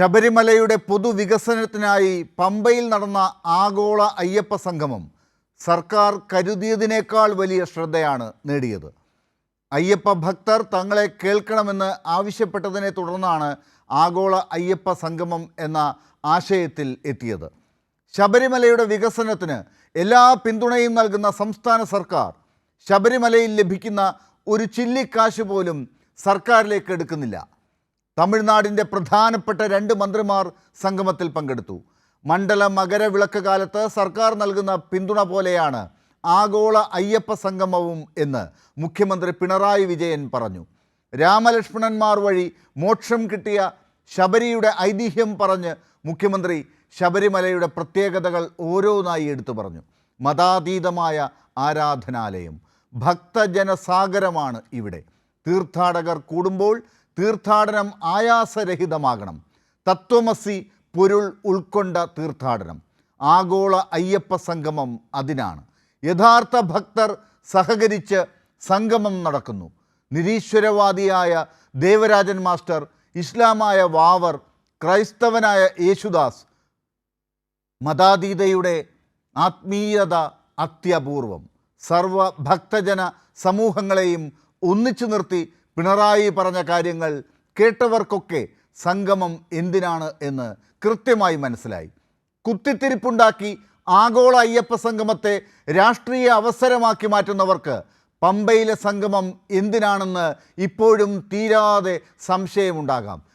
ശബരിമലയുടെ പൊതുവികസനത്തിനായി പമ്പയിൽ നടന്ന ആഗോള അയ്യപ്പ സംഗമം സർക്കാർ കരുതിയതിനേക്കാൾ വലിയ ശ്രദ്ധയാണ് നേടിയത്. അയ്യപ്പ ഭക്തർ തങ്ങളെ കേൾക്കണമെന്ന് ആവശ്യപ്പെട്ടതിനെ തുടർന്നാണ് ആഗോള അയ്യപ്പ സംഗമം എന്ന ആശയത്തിൽ എത്തിയത്. ശബരിമലയുടെ വികസനത്തിന് എല്ലാ പിന്തുണയും നൽകുന്ന സംസ്ഥാന സർക്കാർ ശബരിമലയിൽ ലഭിക്കുന്ന ഒരു ചില്ലിക്കാശ് പോലും സർക്കാരിലേക്ക് എടുക്കുന്നില്ല. തമിഴ്നാടിന്റെ പ്രധാനപ്പെട്ട രണ്ട് മന്ത്രിമാർ സംഗമത്തിൽ പങ്കെടുത്തു. മണ്ഡല മകരവിളക്ക് കാലത്ത് സർക്കാർ നൽകുന്ന പിന്തുണ പോലെയാണ് ആഗോള അയ്യപ്പ സംഗമവും എന്ന് മുഖ്യമന്ത്രി പിണറായി വിജയൻ പറഞ്ഞു. രാമലക്ഷ്മണന്മാർ വഴി മോക്ഷം കിട്ടിയ ശബരിയുടെ ഐതിഹ്യം പറഞ്ഞ് മുഖ്യമന്ത്രി ശബരിമലയുടെ പ്രത്യേകതകൾ ഓരോന്നായി എടുത്തു പറഞ്ഞു. മതാതീതമായ ആരാധനാലയം ഭക്തജനസാഗരമാണ് ഇവിടെ. തീർത്ഥാടകർ കൂടുമ്പോൾ തീർത്ഥാടനം ആയാസരഹിതമാകണം. തത്വമസി പൊരുൾ ഉൾക്കൊണ്ട തീർത്ഥാടനം. ആഗോള അയ്യപ്പ സംഗമം അതിനാണ്. യഥാർത്ഥ ഭക്തർ സഹകരിച്ച് സംഗമം നടക്കുന്നു. നിരീശ്വരവാദിയായ ദേവരാജൻ മാസ്റ്റർ ഇസ്ലാമായ വാവർ ക്രൈസ്തവനായ യേശുദാസ് മതാതീതയുടെ ആത്മീയത അത്യപൂർവം. സർവ ഭക്തജന സമൂഹങ്ങളെയും ഒന്നിച്ചു നിർത്തി പിണറായി പറഞ്ഞ കാര്യങ്ങൾ കേട്ടവർക്കൊക്കെ സംഗമം എന്തിനാണ് എന്ന് കൃത്യമായി മനസ്സിലായി. കുത്തിത്തിരിപ്പുണ്ടാക്കി ആഗോള അയ്യപ്പ സംഗമത്തെ രാഷ്ട്രീയ അവസരമാക്കി മാറ്റുന്നവർക്ക് പമ്പയിലെ സംഗമം എന്തിനാണെന്ന് ഇപ്പോഴും തീരാതെ സംശയമുണ്ടാകാം.